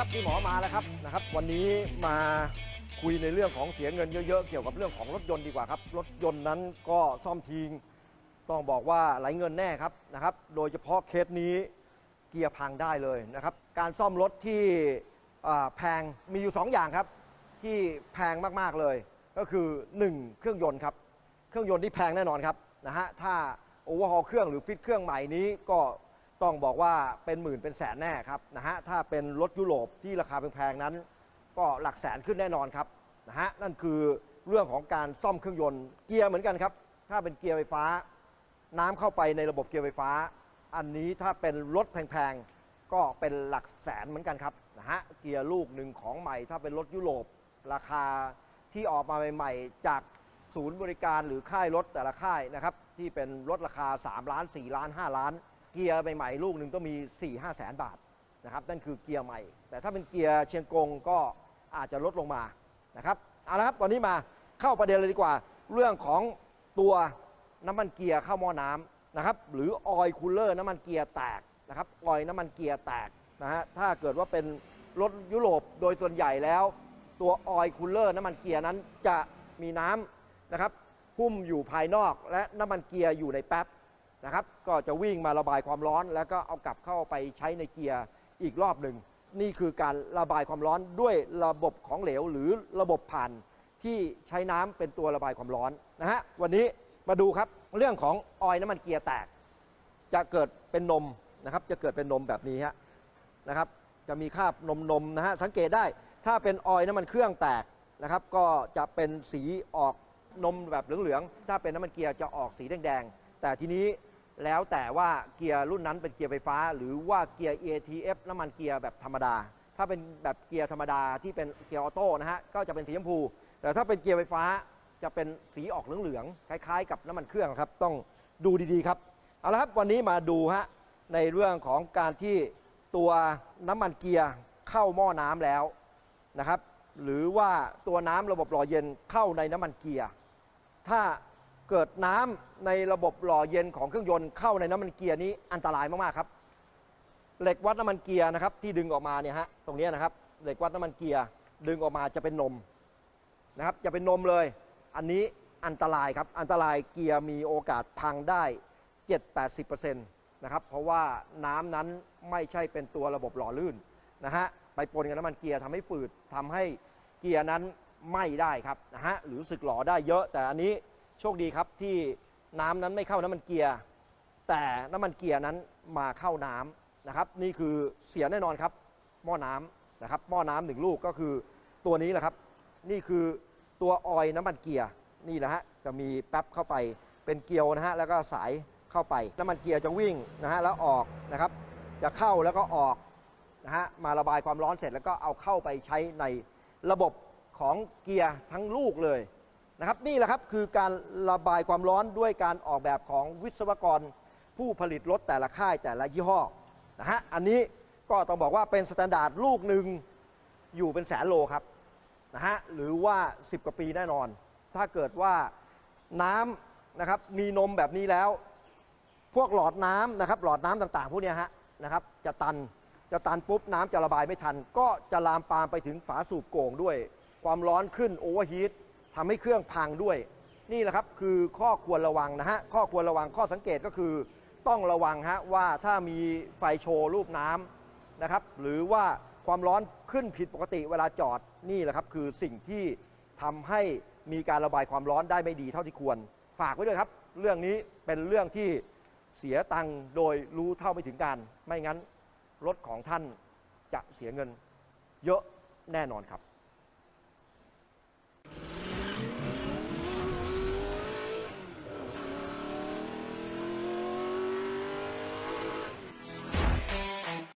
ครับพี่หมอมาแล้วครับนะครับ วันนี้มาคุยในเรื่องของเสียเงินเยอะๆ เกี่ยวกับเรื่องของรถยนต์ดีกว่าครับ รถยนต์นั้นก็ซ่อมทิ้งต้องบอกว่าไหลเงินแน่ครับนะครับ โดยเฉพาะเคสนี้เกียร์พังได้เลยนะครับ การซ่อมรถที่แพงมีอยู่ 2 อย่างครับ ที่แพงมากๆเลย ก็คือ 1 เครื่องยนต์ครับ เครื่องยนต์ที่แพงแน่นอนครับนะฮะถ้าโอเวอร์ฮอลเครื่องหรือฟิตเครื่องใหม่นี้ก็ ต้องบอกว่าเป็นหมื่นเป็นแสนแน่ครับนะฮะถ้าเป็นรถยุโรปที่ราคาแพงๆนั้น ก็หลักแสนขึ้นแน่นอนครับนะฮะนั่นคือเรื่องของการซ่อมเครื่องยนต์เกียร์เหมือนกันครับ ถ้าเป็นเกียร์ไฟฟ้า น้ำเข้าไปในระบบเกียร์ไฟฟ้า อันนี้ถ้าเป็นรถแพงๆก็เป็นหลักแสนเหมือนกันครับนะฮะเกียร์ลูกหนึ่งของใหม่ ถ้าเป็นรถยุโรปราคาที่ออกมาใหม่ๆ จากศูนย์บริการหรือค่ายรถแต่ละค่ายนะครับที่เป็นรถราคา 3 ล้าน 4 ล้าน 5 ล้าน กียร์ใหม่ๆลูกหนึ่งก็มี 4 5แสนบาทนะครับนั่นคือเกียร์ใหม่ แต่ถ้าเป็นเกียร์เชียงกงก็อาจจะลดลงมานะครับเอาละครับวันนี้มาเข้าประเด็นเลยดีกว่า เรื่องของตัวน้ำมันเกียร์เข้าหม้อน้ำนะครับหรือออยล์คูลเลอร์น้ำมันเกียร์แตกนะครับออยล์น้ำมันเกียร์แตกนะฮะถ้าเกิดว่าเป็นรถยุโรปโดยส่วนใหญ่แล้ว ตัวออยล์คูลเลอร์น้ำมันเกียร์นั้นจะมีน้ำนะครับหุ้มอยู่ภายนอกและน้ำมันเกียร์อยู่ในแป๊บ นะครับ ก็จะวิ่งมาระบายความร้อน แล้วก็เอากลับเข้าไปใช้ในเกียร์อีกรอบหนึ่ง นี่คือการระบายความร้อนด้วยระบบของเหลวหรือระบบผ่านที่ใช้น้ำเป็นตัวระบายความร้อนนะฮะ วันนี้มาดูครับเรื่องของออยน้ำมันเกียร์แตก จะเกิดเป็นนมนะครับ จะเกิดเป็นนมแบบนี้ฮะนะครับ จะมีคราบนมนมๆนะฮะ สังเกตได้ ถ้าเป็นออยน้ำมันเครื่องแตกนะครับ ก็จะเป็นสีออกนมแบบเหลืองๆ ถ้าเป็นน้ำมันเกียร์จะออกสีแดงๆ แต่ทีนี้ แล้วแต่ว่าเกียร์รุ่นนั้นเป็นเกียร์ไฟฟ้า หรือว่าเกียร์ ATF น้ำมันเกียร์แบบธรรมดา ถ้าเป็นแบบเกียร์ธรรมดาที่เป็นเกียร์ออโต้นะฮะก็จะเป็นสีชมพู แต่ถ้าเป็นเกียร์ไฟฟ้าจะเป็นสีออกเหลืองๆคล้ายๆ กับน้ำมันเครื่องครับ ต้องดูดีๆครับเอาละครับวันนี้มาดูฮะในเรื่องของการที่ตัวน้ำมันเกียร์เข้าหม้อน้ำแล้วนะครับ หรือว่าตัวน้ำระบบหล่อเย็นเข้าในน้ำมันเกียร์ถ้า เกิดน้ำในระบบหล่อเย็นของเครื่องยนต์เข้าในน้ำมันเกียร์นี้อันตรายมากๆครับเหล็กวัดน้ำมันเกียร์นะครับที่ดึงออกมาเนี่ยฮะตรงนี้นะครับเหล็กวัดน้ำมันเกียร์ดึงออกมาจะเป็นนมนะครับจะเป็นนมเลย อันนี้อันตรายครับอันตรายเกียร์มีโอกาสพังได้ 7-80%นะครับเพราะว่าน้ำนั้นไม่ใช่เป็นตัวระบบหล่อลื่นนะฮะไปปนกับน้ำมันเกียร์ทำให้ฝืดทำให้เกียร์นั้นไหม้ได้ครับนะฮะหรือสึกหล่อได้เยอะแต่อันนี้ โชคดีครับที่น้ำนั้นไม่เข้าน้ำมันเกียร์ แต่น้ำมันเกียร์นั้นมาเข้าน้ำนะครับ นี่คือเสียแน่นอนครับ หม้อน้ำนะครับ หม้อน้ำหนึ่งลูกก็คือตัวนี้แหละครับ นี่คือตัวออยน้ำมันเกียร์นี่แหละฮะจะมีแป๊บเข้าไปเป็นเกลียวนะฮะแล้วก็สายเข้าไปน้ำมันเกียร์จะวิ่งนะฮะแล้วออกนะครับ จะเข้าแล้วก็ออกนะฮะมาระบายความร้อนเสร็จแล้วก็เอาเข้าไปใช้ในระบบของเกียร์ทั้งลูกเลย นะครับนี่แหละครับคือการระบายความร้อนด้วยการออกแบบของวิศวกร ผู้ผลิตรถแต่ละค่ายแต่ละยี่ห้อนะฮะอันนี้ก็ต้องบอกว่าเป็นสแตนดาร์ดลูกหนึ่งอยู่เป็นแสนโลครับนะฮะหรือว่า 10 กว่าปีแน่นอน ถ้าเกิดว่าน้ำนะครับมีนมแบบนี้แล้ว พวกหลอดน้ำนะครับหลอดน้ำต่างๆ พวกนี้ฮะนะครับจะตันจะตันปุ๊บน้ำจะระบายไม่ทัน ก็จะลามปามไปถึงฝาสูบโก่งด้วย ความร้อนขึ้นโอเวอร์ฮีท ทำให้เครื่องพังด้วย นี่แหละครับคือข้อควรระวังนะฮะข้อควรระวังข้อสังเกตก็คือ ต้องระวังฮะว่าถ้ามีไฟโชว์รูปน้ำนะครับ หรือว่าความร้อนขึ้นผิดปกติเวลาจอดนี่แหละครับ คือสิ่งที่ทำให้มีการระบายความร้อนได้ไม่ดีเท่าที่ควร ฝากไว้ด้วยครับ เรื่องนี้เป็นเรื่องที่เสียตังค์โดยรู้เท่าไม่ถึงการ ไม่งั้นรถของท่านจะเสียเงินเยอะแน่นอนครับ